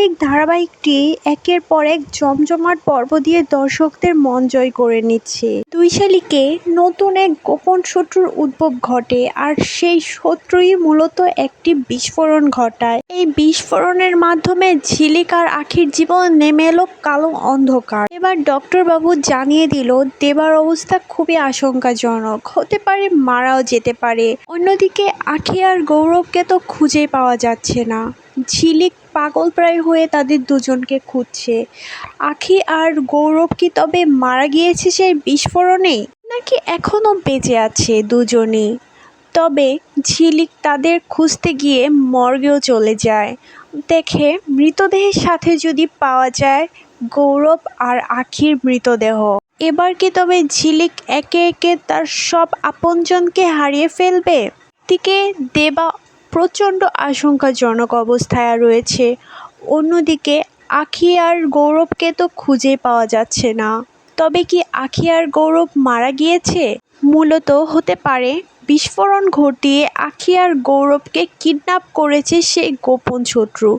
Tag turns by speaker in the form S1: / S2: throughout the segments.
S1: শালিক ধারাবাহিকটি একের পর এক জমজমাট পর্ব দিয়ে দর্শকদের মন জয় করে নিচ্ছে। দুই শালিকে নতুন এক গোপন শত্রুর উদ্ভব ঘটে আর সেই শত্রুই মূলত একটি বিস্ফোরণ ঘটায়। এই বিস্ফোরণের মাধ্যমে ঝিলিক আর আখির জীবন নেমে এলো কালো অন্ধকার। এবার ডক্টর বাবু জানিয়ে দিল, দেবার অবস্থা খুবই আশঙ্কাজনক। হতে পারে মারাও যেতে পারে। অন্যদিকে আখি আর গৌরবকে তো খুঁজেই পাওয়া যাচ্ছে না। ঝিলিক পাগল প্রায় হয়ে তাদের দুজনকে খুঁজছে। আখি আর গৌরব কি তবে মারা গিয়েছে সেই বিস্ফোরণে? নাকি এখনও বেঁচে আছে দুজনেই? তবে ঝিলিক তাদের খুঁজতে গিয়ে মর্গেও চলে যায়। দেখে মৃতদেহের সাথে যদি পাওয়া যায় গৌরব আর আখির মৃতদেহ। এবার কি তবে ঝিলিক একে একে তার সব আপনজনকে হারিয়ে ফেলবে? দিকে দেবা প্রচণ্ড আশঙ্কাজনক অবস্থায় রয়েছে। অন্যদিকে আখি আর গৌরবকে তো খুঁজে পাওয়া যাচ্ছে না। তবে কি আখি আর গৌরব মারা গিয়েছে? মূলত হতে পারে। বিস্ফোরণ ঘটিয়ে আখি আর গৌরবকে কিডন্যাপ করেছে সেই গোপন শত্রু।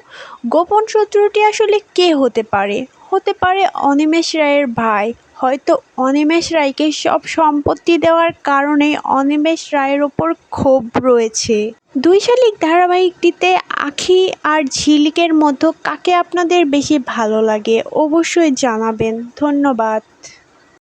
S1: গোপন শত্রুটি আসলে কে হতে পারে? হতে পারে অনিমেষ রায়ের ভাই। হয়তো অনিমেষ রায়কে সব সম্পত্তি দেওয়ার কারণে অনিমেষ রায়ের ওপর ক্ষোভ রয়েছে। দুই শালিক ধারাবাহিকটিতে আখি আর ঝিলিকের মধ্যে কাকে আপনাদের বেশি ভালো লাগে অবশ্যই জানাবেন। ধন্যবাদ।